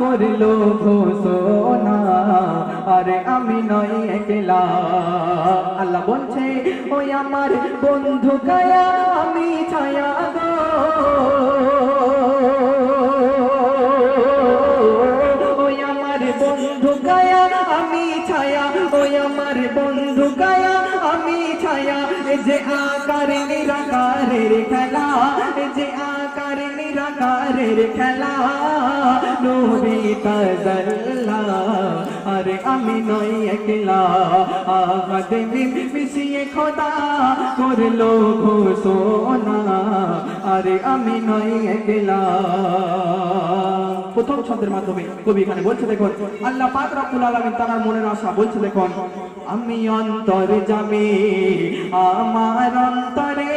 করল ঘোষণা। আরে আমি নই একলা। আল্লাহ বলছে, ওই আমার বন্ধু কায়া, আমি ছায়া গো। ওই আমার বন্ধু গায়া আমি ছায়া। ওই আমার বন্ধু গায়া আমি ছায়া। যে আকার নিরাকারের খেলা যে নিরাকারের খেলা তাজাল্লা। আরে আমি নই একলা, আহাদ মিশিয়ে খোদা করল ঘোষণা। আরে আমি নই একলা। প্রথম ছন্দের মাধ্যমে কবি এখানে বলছে, দেখুন, আল্লাহ পাক রব্বুল আলামিন তার মনের আশা বলছে, দেখুন, আমি অন্তরে যাবে আমার অন্তরে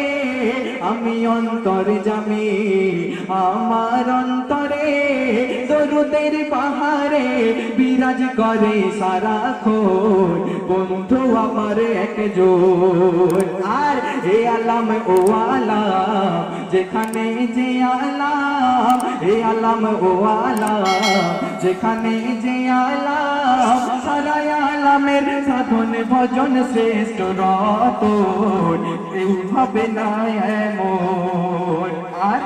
আমি অন্তরে যাবে আমার অন্তরে দরুদের পাহাড়ে বিরাজ করে সারাক্ষণ বন্ধু আমার একজন আর এ আলাম, ও আলাম, যেখানে যে আলাম, এ আলাম, ও আলাম, যেখানে যে আলাম সারা সাধন ভজন শ্রেষ্ঠ রতন, কেউ হবে না এমন। আর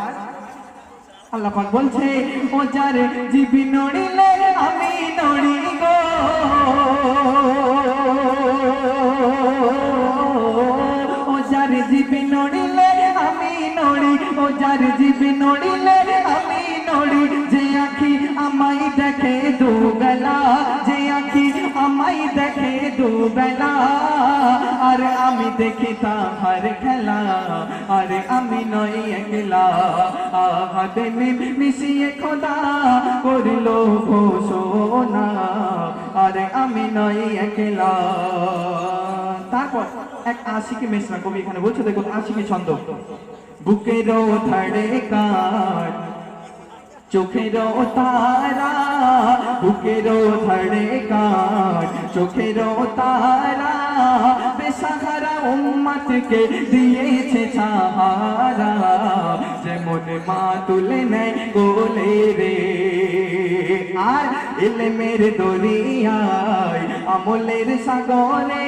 আল্লাহ বলছে, ও যার জীবী নড়িলে আমি নড়ি গো দেখে দুবেলা আর আমি দেখি তাহার খেলা আরে আমি নই একলা আহাতে মিশিয়ে খোদা করিল ঘোষণা আরে আমি নই একলা তারপর এক আশিকি মেশনা কবি এখানে বলছে দেখুন আশিকি ছন্দ বুকেরও ধড়ে কার চোখেরও তারা বুকেরও ধরে কার চোখেরও তারা, বেসাহারা উম্মতকে দিয়েছে সাহারা। যেমন মা তুলে নেয় কোলে রে, আর ইলমের দরিয়ায় আমলের সাগরে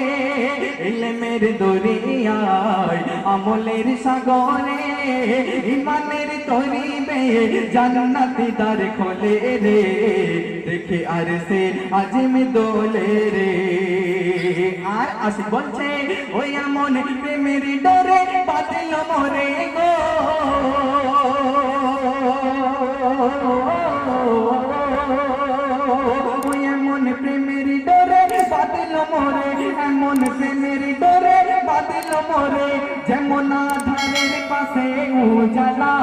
ইলমের দরিয়ায় আমলের সাগরে ইমানের তরি বে জান্নাতি দ্বার খোলে রে। দেখে আর সে আজমি দোলে রে। আর আসি বলছে, ওই আমন প্রেমের ডরে বাতিল মরে গো। যেমন আধারের পাশে উজালা,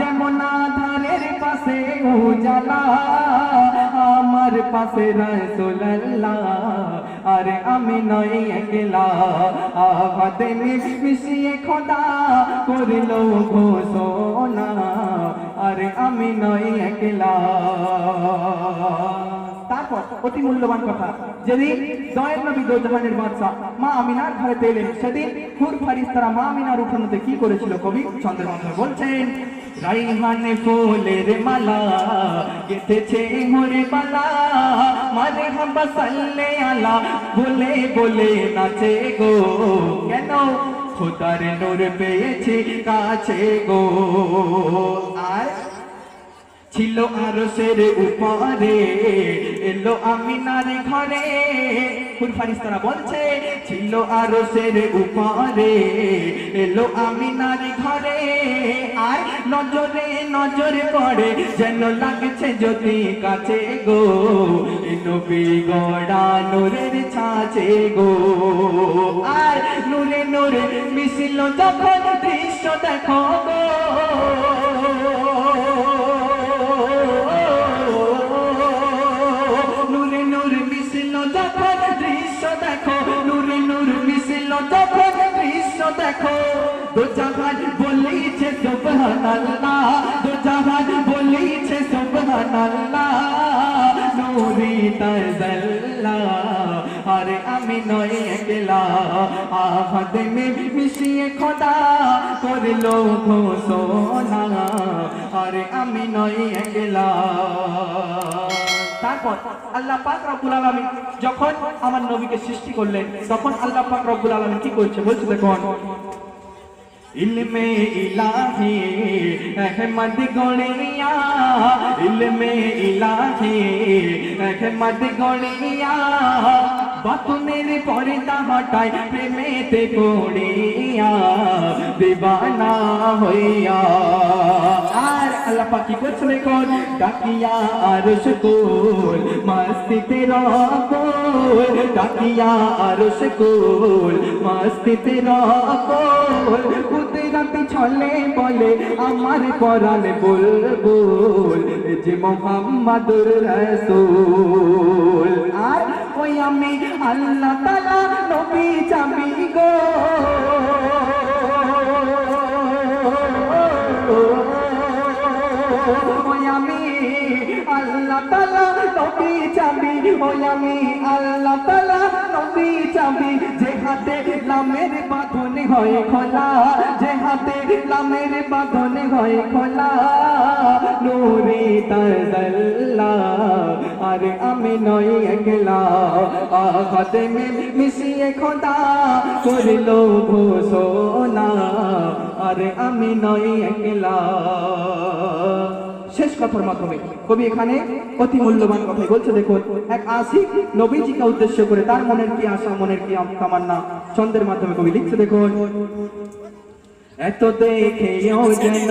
যেমন আধারের পাশে উজালা, আমার পাশে রসুল্লাহ আরে আমি নই একলা। আহাতে মিশিয়ে খোদা করিল ঘোষণা, আরে আমি নই একলা। অতি মূল্যবান কথা। যেদিন দয়ের নবী দোজাহানের বাদশা মা আমিনার ঘরে পেলেন। সেদিন হুর ফারিস্তারা মা আমিনার উঠানোতে কি করেছিল কবি? চন্দ্রের মাধ্যমে বলছেন, রাইহানে ফুলের মালা, গেথেছে মোরে বালা মারে হাম্বা সাল্লে আলা, বলে বলে নাচে গো। কেন? খোদার নূর পেয়েছে কাছে গো। আর ছিল আরশের উপরে। এলো আমিনার ঘরে। ফুল ফারিস্তারা বলছে, ছিল আরশের উপরে। এলো আমিনার ঘরে। আর নজরে নজরে পড়ে, যেন লাগছে যদি কাছে গো। নবী গড়া নূরের ছাঁচে গো। আর নূরে নূরে মিশিল যখন দৃশ্য দেখো গো। সুবহানাল্লাহ দো জাহান বলিছে সুবহানাল্লাহ, নূরি তাজাল্লা আরে আমি নয় একলা, আহাদ মে মিশিয়ে খোদা করল ঘোষণা। আরে আমি নয় একলা। পর আল্লাহ পাক রব্বুল আলামিন যখন আমার নবীকে সৃষ্টি করলেন, তখন আল্লাহ পাক রব্বুল আলামিন কি করছে বলছে দেখুন। इल्म इलाही अहमद गोड़िया इल्म इलाही अहमद गोड़िया গড়িয়া বাতুনের পর্দা হটায় প্রেমেতে পড়িয়া দিবানা হইয়া। আর আল্লাহ পাখি করছে দেখুন ডাকিয়া আরশ কোল মস্তিতে রাখোল ডাকিয়া আরশ কোল মস্তিতে রাখোল কুদরত ছলে বলে আমার পরাণ বল বল যে মোহাম্মদুর রাসূল। আর ওই আমি আল্লাহ তাআলা, নবী চাবি গো। আমি আল্লাহ তালা নবী চাবি ওই আমি আল্লাহ তালা নবী চাবি যে হাতে লামের বাঁধন হয় খোলা, যে হাতে লামের বাঁধন হয় খোলা, নূরে তাজাল্লা আরে আমি নই একলা। আঘাতে মে, মিশিয়ে খোদা করল ঘোষণা। আরে আমি নই একলা। শেষ কথার মাধ্যমে কবি এখানে অতি মূল্যবান কথাই বলছে, দেখুন, এক আশিক নবীজিকে উদ্দেশ্য করে তার মনের কি আশা, মনের কি তামান্না ছন্দের মাধ্যমে কবি লিখছে, দেখুন। এত দেখেও যেন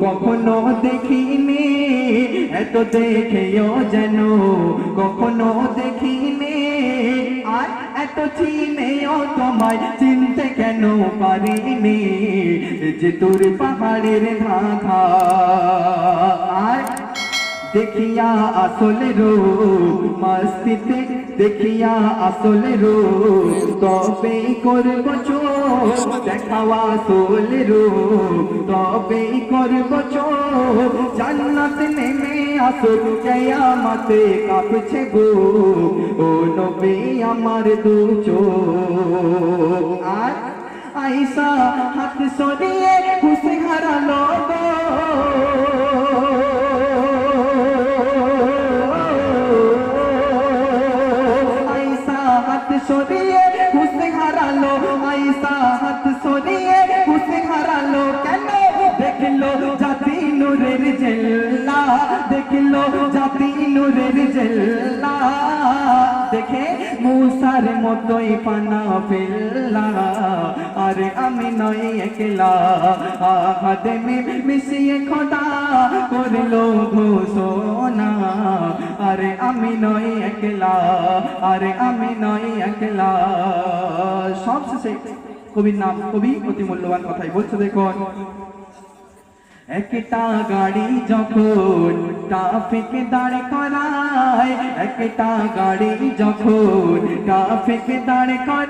কখনো দেখিনি, এত দেখেও যেন কখনো দেখিনি। আর এত চিনেও তোমায় চিনতে কেন পারিনি, যে তোর পাহাড়ের ধাঁধা। আর দেখিয়া আসল রূপ মস্তিতে দেখিয়া আসল রূপ। তবে করব চোখ দেখাওয়া আসল রূপ। তবে করব চোখ জান্নাত নেমে আসল কেয়ামতে কাঁপছে গো ও নবী আমার দু চোখ। আর আইসা হাত সরিয়ে খুশি হারালো আইসা হাত সরিয়ে খুশি হারালো আইসা হাত সরিয়ে খুশি হারালো কেন দেখল জাতি নূরের জেল্লা দেখল জাতি নূরের মুসার মতোই পানা ফেললা আরে আমি নই একলা। আহাদে মিশিয়ে খোদা করল ঘোষণা। আরে আমি নই একলা। আরে আমি নই একলা। সব শেষে কবির নাম কবি অতি মূল্যবান কথাই বলছে দেখুন। একটা গাড়ি যখন ট্রাফিক দাঁড় করায় একটা গাড়ি যখন ট্রাফিক দাঁড় করায়